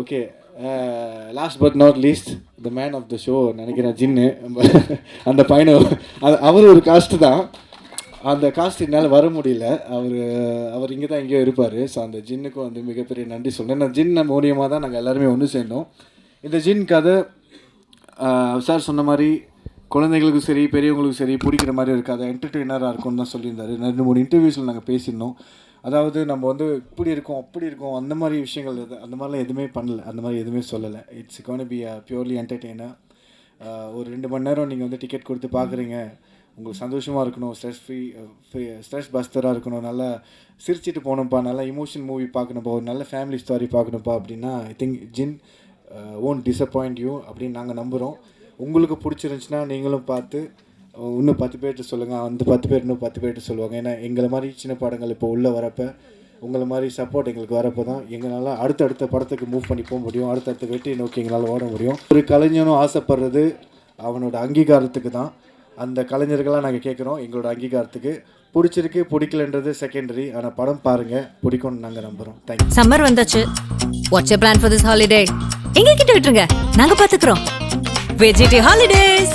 Okay last but not least the man of the show நினைக்கிறேன் ஜின்னு. அந்த பையனை அது அவர் ஒரு காஸ்ட் தான். அந்த காஸ்ட் என்னால் வர முடியல. அவர் அவர் இங்கே தான் எங்கேயோ இருப்பார். ஸோ அந்த ஜின்னுக்கும் வந்து மிகப்பெரிய நன்றி சொல்கிறேன் நான் ஜின் மூலியமாக தான் நாங்கள் எல்லாருமே ஒன்று சேர்ந்தோம். இந்த ஜின் கதை சார் சொன்ன மாதிரி குழந்தைங்களுக்கும் சரி பெரியவங்களுக்கும் சரி பிடிக்கிற மாதிரி இருக்காது என்டர்டெய்னராக இருக்கும்னு தான் சொல்லியிருந்தாரு. ரெண்டு மூணு இன்டர்வியூஸில் நாங்கள் பேசியிருந்தோம். அதாவது நம்ம வந்து இப்படி இருக்கோம் அப்படி இருக்கோம் அந்த மாதிரி விஷயங்கள் எது அந்த மாதிரிலாம் எதுவுமே பண்ணல அந்த மாதிரி எதுவுமே சொல்லலை. It's gonna be a purely entertainer ஒரு ரெண்டு மணி நேரம் நீங்கள் வந்து டிக்கெட் கொடுத்து பார்க்குறீங்க உங்களுக்கு சந்தோஷமாக இருக்கணும் ஸ்ட்ரெஸ் ஃப்ரீ ஸ்ட்ரெஸ் பஸ்டராக இருக்கணும் நல்லா சிரிச்சிட்டு போகணும்ப்பா நல்லா இமோஷன் மூவி பார்க்கணும்ப்பா ஒரு நல்ல ஃபேமிலி ஸ்டோரி பார்க்கணும்ப்பா அப்படின்னா I think Jinn won't disappoint you அப்படின்னு நாங்கள் நம்புகிறோம் உங்களுக்கு பிடிச்சிருந்துச்சுன்னா நீங்களும் பார்த்து இன்னும் பத்து பேர்கிட்ட சொல்லுங்கள் அந்த பத்து பேர் இன்னும் பத்து பேர்கிட்ட சொல்லுவாங்க. ஏன்னா எங்களை மாதிரி சின்ன படங்கள் இப்போ உள்ளே வரப்போ உங்களை மாதிரி சப்போர்ட் எங்களுக்கு வரப்போ தான் எங்களால் அடுத்தடுத்த படத்துக்கு மூவ் பண்ணி போக முடியும். அடுத்தடுத்த வெற்றியை நோக்கி எங்களால் ஓட முடியும். ஒரு கலைஞனும் ஆசைப்படுறது அவனோட அங்கீகாரத்துக்கு தான். அந்த கலைஞர்களாக நாங்கள் கேட்குறோம் எங்களோட அங்கீகாரத்துக்கு. பிடிச்சிருக்கு பிடிக்கலன்றது செகண்டரி ஆனால் படம் பாருங்கள் பிடிக்கும்னு நாங்கள் நம்புகிறோம் தேங்க்யூ சம்மர் வந்தாச்சு. What's plan for this holiday எங்க கிட்ட விட்டுருங்க. நாங்கள் பார்த்துக்குறோம் VGT holidays